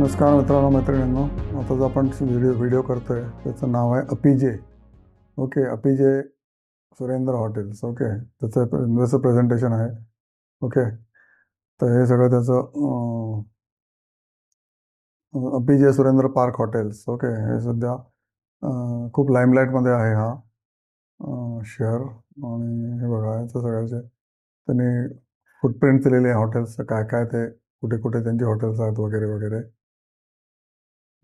नमस्कार मित्रांनो मैत्रिणींनो. आता जो आपण व्हिडिओ व्हिडिओ करतो आहे त्याचं नाव आहे Apeejay. Okay Apeejay Surendra hotels. Okay त्याचं इन्व्हेस्टर प्रेझेंटेशन आहे. ओके तर हे सगळं त्याचं Apeejay Surendra Park hotels. Okay हे सध्या खूप लाईमलाईटमध्ये आहे हा शहर. आणि हे बघा याचं सगळ्याचे त्यांनी फुटप्रिंट दिलेले आहे हॉटेल्सचं काय काय ते कुठे कुठे त्यांचे हॉटेल्स आहेत वगैरे वगैरे.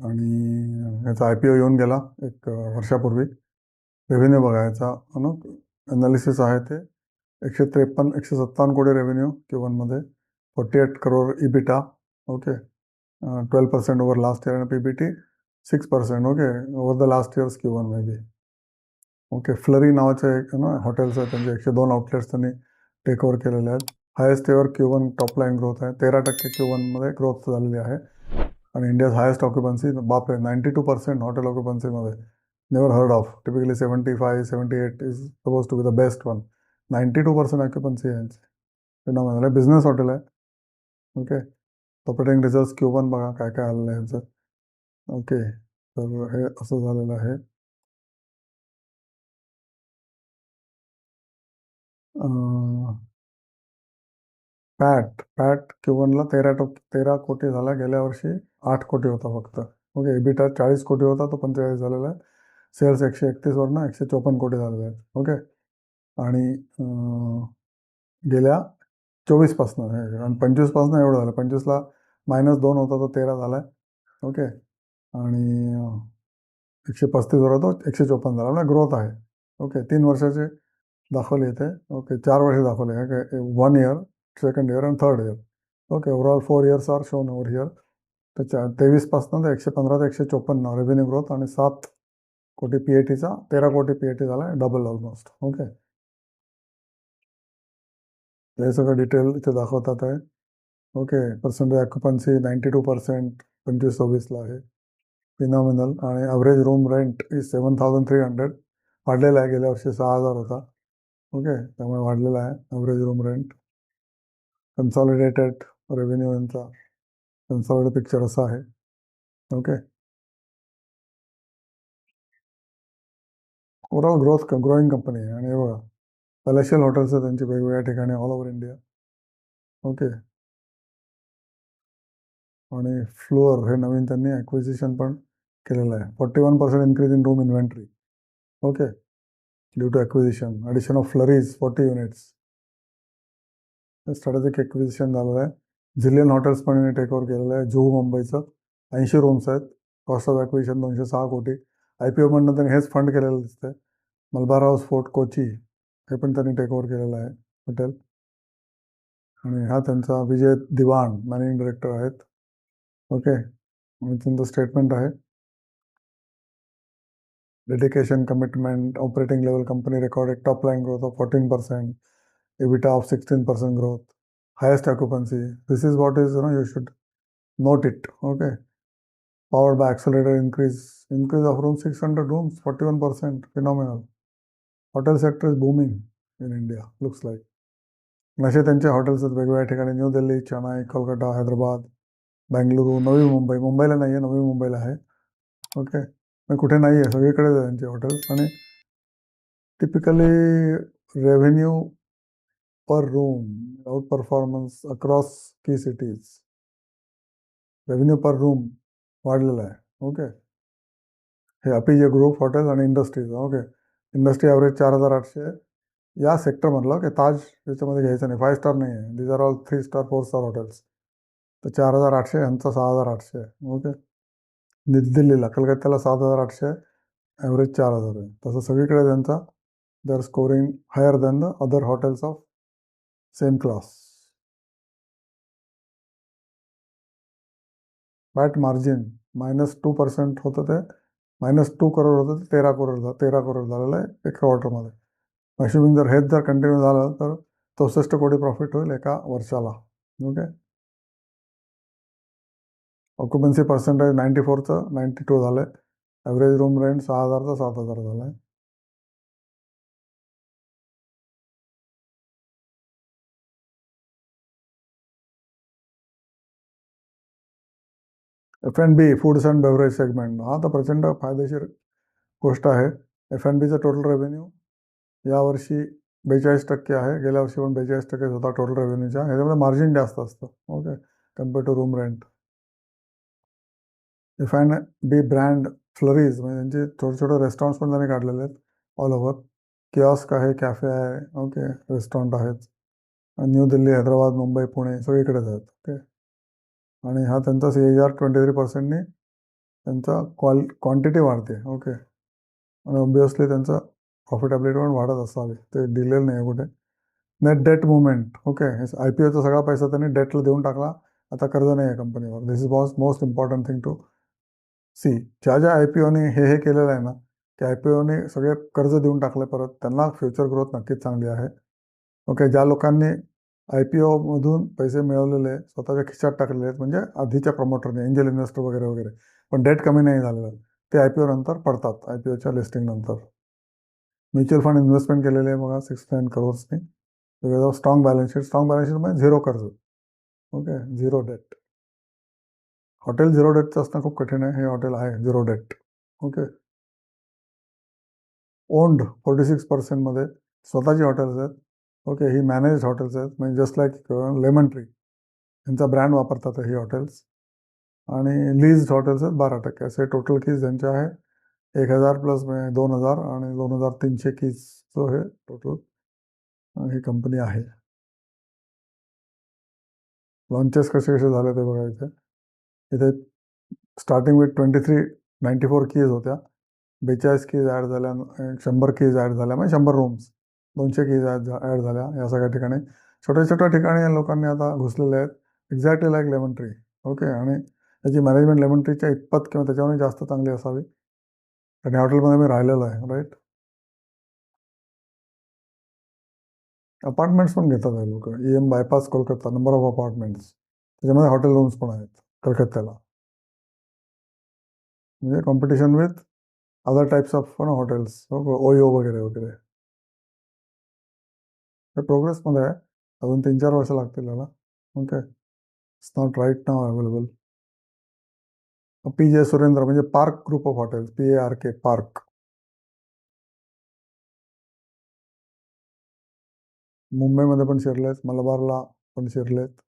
आणि याचा आय पी ओ येऊन गेला एक वर्षापूर्वी. रेव्हेन्यू बघायचा. ना अनालिसिस आहे ते. एकशे त्रेपन्न एकशे सत्तावन्न कोटी रेव्हेन्यू क्यू वनमध्ये forty eight crore EBITDA okay twelve percent over last year आणि P B T six percent okay over the last years Q one may be okay flurry नावाचे एक ना हॉटेल्स आहेत. त्यांचे एकशे दोन आउटलेट्स त्यांनी टेक ओव्हर केलेले आहेत. Highest ever Q one top line growth आहे. तेरा टक्के क्यू वनमध्ये ग्रोथ झालेली आहे. आणि इंडियाज हायेस्ट ऑक्युपन्सी बापरे ninety two percent hotel ऑक्युपन्सीमध्ये never heard of typically seventy five seventy eight is suppose to be the best one ninety two percent occupancy आहे यांची फिनॉमिनल आहे बिझनेस हॉटेल आहे okay operating result Q पण बघा काय काय आलेलं आहे यांचं. ओके तर हे असं झालेलं आहे. पॅट पॅट क्यू वनला तेरा टो तेरा कोटी झाला गेल्या वर्षी. आठ कोटी होता फक्त. ओके एबिटा चाळीस कोटी होता तो पंचेचाळीस झालेला आहे. सेल्स एकशे एकतीसवरनं एकशे चोपन्न कोटी झालेले आहेत. ओके. आणि गेल्या चोवीसपासनं हे आणि पंचवीसपासनं एवढं झालं. पंचवीसला मायनस दोन होता तो तेरा झाला आहे. ओके. आणि एकशे पस्तीसवर तो एकशे चोपन्न झाला. म्हणजे ग्रोथ आहे. ओके तीन वर्षाचे दाखवले इथे. ओके चार वर्ष दाखवले. Okay one year. Second year and third year okay overall four years are shown over here त्याच्या तेवीसपासनं ते एकशे पंधरा ते एकशे चोपन्न रेव्हेन्यू ग्रोथ आणि सात कोटी पी ए टीचा तेरा कोटी पी ए टी झाला आहे डबल ऑलमोस्ट ओके हे सगळं डिटेल इथे दाखवतात आहे okay percentage occupancy ninety two percent पंचवीस सव्वीसला आहे फिनॉमिनल आणि average room rent is seven thousand three hundred वाढलेला आहे गेल्या वर्षी सहा हजार होता ओके त्यामुळे वाढलेला आहे average room rent consolidated revenue यांचा कन्सॉलिड पिक्चर असा आहे okay overall growth growing company आहे आणि हे बघा पॅलेशियल हॉटेल्स आहेत त्यांची वेगवेगळ्या ठिकाणी ऑल ओव्हर इंडिया ओके आणि फ्लोअर हे नवीन त्यांनी ॲक्विजिशन पण केलेलं आहे forty one percent increase in room inventory okay due to acquisition addition of Flurys forty units strategic acquisition झालेलं आहे. झिलियन हॉटेल्स पण यांनी टेक ओव्हर केलेलं आहे. जुहू मुंबईचं ऐंशी रूम्स आहेत. कॉस्ट ऑफ ॲक्विजिशन दोनशे सहा कोटी. आय पी ओमधनं त्यांनी हेच फंड केलेलं दिसतंय. मलबार हाऊस फोर्ट कोची हे पण त्यांनी टेक ओव्हर केलेलं आहे. हॉटेल आणि हा त्यांचा विजय दिवाण मॅनेजिंग डिरेक्टर आहेत. ओके आणि त्यांचं स्टेटमेंट आहे. Dedication commitment operating level company recorded top line growth of fourteen percent EBITDA of 16% growth, highest occupancy. This is what is, you know, you should note it. Okay. Powered by accelerated increase, increase of room 600 rooms, 41%, phenomenal. Hotel sector is booming in India, looks like. असे त्यांचे hotels आहेत वेगवेगळ्या ठिकाणी new Delhi Chennai Kolkata Hyderabad Bengaluru Navi Mumbai मुंबईला नाही आहे नवी मुंबईला आहे ओके मग कुठे नाही आहे सगळीकडेच आहे त्यांचे हॉटेल्स आणि typically revenue per room outperformance across key cities. Revenue per room वाढलेला आहे. ओके हे अपिजे ग्रुप हॉटेल आणि इंडस्ट्रीज ओके इंडस्ट्री ॲव्हरेज चार हजार आठशे. या सेक्टरमधलं की ताज याच्यामध्ये घ्यायचं नाही. फाय स्टार नाही आहे. These are all three star four star hotels तर चार हजार आठशे यांचा सहा हजार आठशे. ओके दिल्लीला कलकत्त्याला सात हजार आठशे. ॲव्हरेज चार हजार आहे. तसं सगळीकडे त्यांचा they are scoring higher than the other hotels of same class PAT margin minus two percent होतं ते मायनस टू करोड होतं ते तेरा करोड झालं तेरा करोड झालेलं आहे एका क्वार्टरमध्ये अशिमिंग जर हेच जर कंटिन्यू झालं तर चौसष्ट कोटी प्रॉफिट होईल एका वर्षाला. ओके ऑक्युपन्सी पर्सेंटेज नाईन्टी फोरचं नाईन्टी टू झालं आहे ॲव्हरेज रूम रेंट सहा हजारचा सात हजार झालं आहे F and B foods and beverage segment हा तर प्रचंड फायदेशीर गोष्ट आहे. एफ अँड बीचा टोटल रेव्हेन्यू यावर्षी बेचाळीस टक्के आहे. गेल्या वर्षी पण बेचाळीस टक्के होता टोटल रेव्हेन्यूच्या ह्याच्यामध्ये मार्जिन जास्त असतं. Okay compare to room rent F and B brand Flurys म्हणजे त्यांचे छोटे छोटे रेस्टॉरंट्स पण त्यांनी काढलेले आहेत ऑल ओव्हर किऑस्क आहे कॅफे आहे. ओके रेस्टॉरंट आहेत. न्यू दिल्ली हैदराबाद मुंबई पुणे सगळीकडेच आहेत. ओके आणि हा त्यांचा C H R twenty three पर्सेंटनी त्यांचा क्वाल क्वांटिटी वाढते. ओके आणि ऑब्वियसली त्यांचा प्रॉफिटेबिलिटी पण वाढत असावी. ते दिलेलं नाही आहे कुठे net debt movement okay I P Ocha सगळा पैसा त्यांनी डेटला देऊन टाकला. आता कर्ज नाही आहे कंपनीवर this is was most important thing to see ज्या ज्या आय पी ओने हे हे केलेलं आहे ना की आय पी ओने सगळे कर्ज देऊन टाकले परत. त्यांना फ्युचर ग्रोथ नक्कीच चांगली आहे. ओके ज्या लोकांनी आय पी ओमधून पैसे मिळवलेले स्वतःच्या खिशात टाकलेले आहेत म्हणजे आधीच्या प्रमोटरने एंजल इन्व्हेस्टर वगैरे वगैरे. पण डेट कमी नाही झालेलं. ते आय पी ओ नंतर पडतात आय पी ओच्या लिस्टिंग नंतर. म्युच्युअल फंड इन्व्हेस्टमेंट केलेले आहे बघा six nine करोड्सनी with strong balance sheet strong balance sheet म्हणजे झिरो कर्ज. Okay zero debt hotel zero डेटचं असणं खूप कठीण आहे हे हॉटेल आहे zero debt okay owned forty six पर्सेंटमध्ये स्वतःची हॉटेल्स आहेत. ओके ही मॅनेज हॉटेल्स आहेत. म्हणजे जस्ट लाईक लेमन ट्री. यांचा ब्रँड वापरतात ही हॉटेल्स. आणि लीज हॉटेल्स आहेत बारा टक्के. असे टोटल कीज त्यांचे आहे एक हजार प्लस दोन हजार आणि दोन हजार तीनशे कीजचं हे टोटल ही कंपनी आहे. लॉन्चेस कसे कसे झाले ते बघा इथे. इथे starting with twenty three ninety four keys होत्या. बेचाळीस कीज ॲड झाल्या शंभर कीज ॲड झाल्या. म्हणजे शंभर रूम्स दोनशे केज ॲड झाल्या या सगळ्या ठिकाणी. छोट्या छोट्या ठिकाणी लोकांनी आता घुसलेले आहेत. Exactly like lemon tree okay आणि त्याची मॅनेजमेंट लेमन ट्रीच्या इतपत किंवा त्याच्यावर जास्त चांगली असावी. आणि हॉटेलमध्ये मी राहिलेलो आहे राईट अपार्टमेंट्स पण घेतात आहे लोक. E M bypass Kolkata number of apartments त्याच्यामध्ये हॉटेल रूम्स पण आहेत कलकत्त्याला. म्हणजे competition with other types of hotels OYO वगैरे वगैरे. हे प्रोग्रेसमध्ये आहे. अजून तीन चार वर्ष लागतील याला. Okay it's not right now available Apeejay. Surrendra म्हणजे park group of hotels P A R K park. मुंबईमध्ये पण शिरलेत. मलबारला पण शिरलेत.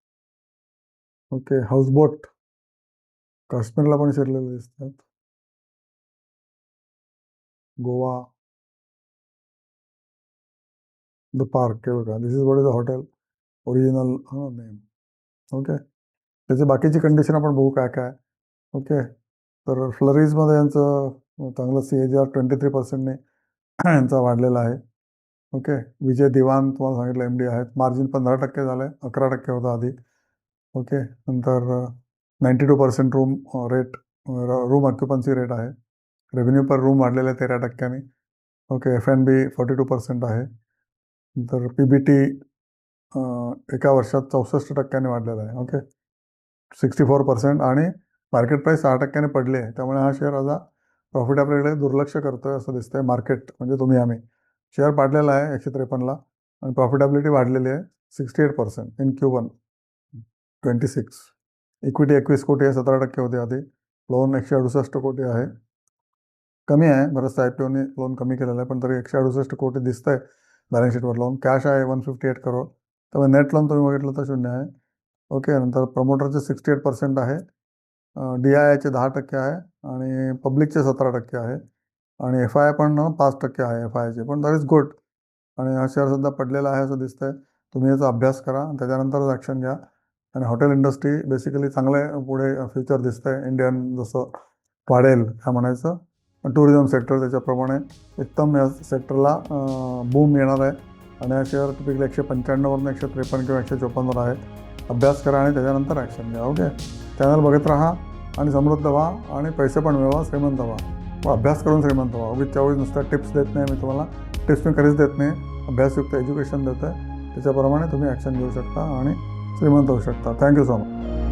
ओके हाऊसबोट काश्मीरला पण शिरलेले दिसतात. गोवा. द पार्क हे बघा this is what is the hotel original name okay त्याची बाकीची कंडिशन आपण बघू काय काय. ओके तर फ्लरीजमध्ये यांचं चांगलं C H R twenty three पर्सेंटने यांचा वाढलेला आहे. ओके विजय दिवान तुम्हाला सांगितलं एम डी आहेत. मार्जिन पंधरा टक्के झालं आहे अकरा टक्के होतं आधी. ओके नंतर ninety two percent room rate room occupancy rate आहे. रेव्हेन्यू पर रूम वाढलेलं आहे तेरा टक्क्यांनी. Okay F N B forty two percent आहे. नंतर पी बी टी एका वर्षात चौसष्ट टक्क्यांनी वाढलेला आहे. ओके सिक्स्टी फोर पर्सेंट आणि मार्केट प्राईस सहा टक्क्याने पडली आहे. त्यामुळे हा शेअर आता प्रॉफिट आपल्याकडे दुर्लक्ष आहे असं दिसतंय मार्केट म्हणजे तुम्ही आम्ही. शेअर पाडलेला आहे एकशे त्रेपन्नला आणि प्रॉफिटेबिलिटी वाढलेली आहे sixty eight percent in Q one twenty six equity एकवीस कोटी आहे सतरा टक्के होते आधी. लोन एकशे अडुसष्ट कोटी आहे. कमी आहे बरंचसं आय पी ओने लोन कमी केलेलं आहे पण तरी एकशे अडुसष्ट कोटी दिसतंय. बॅलन्स शीटवर लोन कॅश आहे वन फिफ्टी एट करोड त्यामुळे नेट लोन तुम्ही बघितलं तर शून्य आहे. ओके नंतर प्रमोटरचे सिक्स्टी एट पर्सेंट आहे. डी आय आयचे दहा टक्के आहे आणि पब्लिकचे सतरा टक्के आहे. आणि एफ आय पण पाच टक्के आहे एफ आयचे पण दॅट इज गुड आणि हा शेअर सध्या पडलेला आहे असं दिसतंय. तुम्ही याचा अभ्यास करा त्याच्यानंतरच ॲक्शन घ्या. आणि हॉटेल इंडस्ट्री बेसिकली चांगले पुढे फ्युचर दिसतंय. इंडियन जसं वाढेल काय म्हणायचं? टुरिझम सेक्टर त्याच्याप्रमाणे उत्तम या सेक्टरला बूम येणार आहे. आणि हा शेअर टिपिकली एकशे पंच्याण्णववरून एकशे त्रेपन्न किंवा एकशे चोपन्नवर आहे अभ्यास करा आणि त्याच्यानंतर ॲक्शन घ्या ओके चॅनल बघत राहा आणि समृद्ध व्हा आणि पैसे पण मिळवा श्रीमंत व्हा. व अभ्यास करून श्रीमंत व्हा. उगीच त्यावेळी नुसत्या टिप्स देत नाही मी तुम्हाला. टिप्स मी कधीच देत नाही. अभ्यासयुक्त एज्युकेशन देतं आहे त्याच्याप्रमाणे तुम्ही ॲक्शन घेऊ शकता आणि श्रीमंत होऊ शकता. Thank you so much